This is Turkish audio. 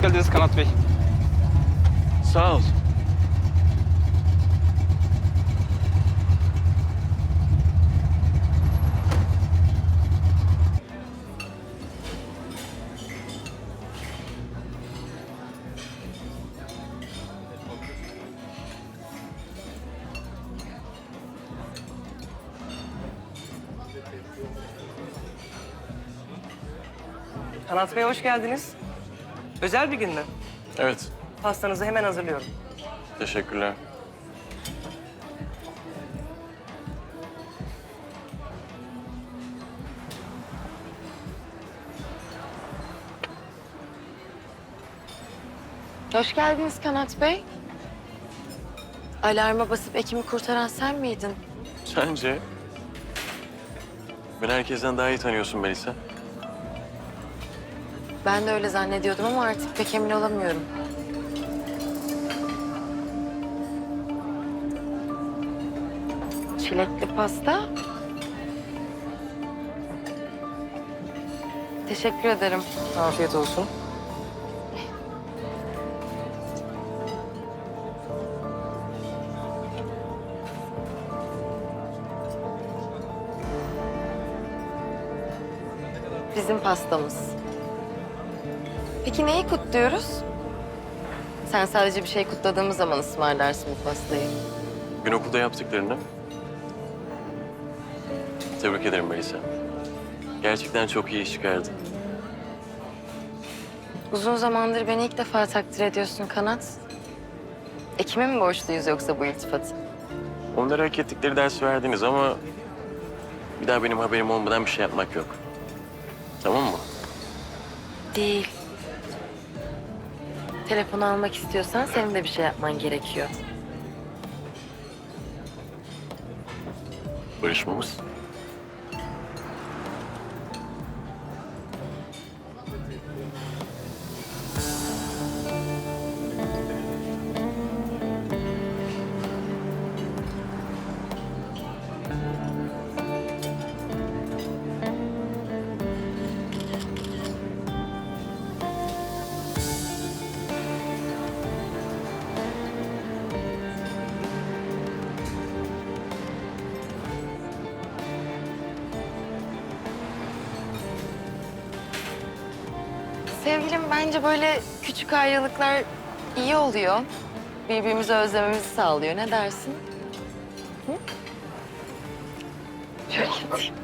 Hoş geldiniz Kanat Bey. Sağ ol. Kanat Bey hoş geldiniz. Özel bir gün mü? Evet, Pastanızı hemen hazırlıyorum. teşekkürler. Hoş geldiniz Kanat Bey. Alarma basıp Ekim'i kurtaran sen miydin? Sence? Beni herkesten daha iyi tanıyorsun Melisa. Ben de öyle zannediyordum ama artık pek emin olamıyorum. Çilekli pasta. Teşekkür ederim. Afiyet olsun. Bizim pastamız. Peki neyi kutluyoruz? Sen sadece bir şey kutladığımız zaman ısmarlarsın bu pastayı. Gün okulda yaptıklarını. Tebrik ederim Melisa. Gerçekten çok iyi iş çıkardın. Uzun zamandır beni ilk defa takdir ediyorsun Kanat. Ekim'e mi borçluyuz yoksa bu iltifatı? Onlara hak ettikleri ders verdiniz ama... ...bir daha benim haberim olmadan bir şey yapmak yok. Tamam mı? Değil. Telefonu almak istiyorsan senin de bir şey yapman gerekiyor. Barışmamız. Sevgilim bence böyle küçük ayrılıklar iyi oluyor. Birbirimizi özlememizi sağlıyor. Ne dersin? Hı? Şöyle yatayım.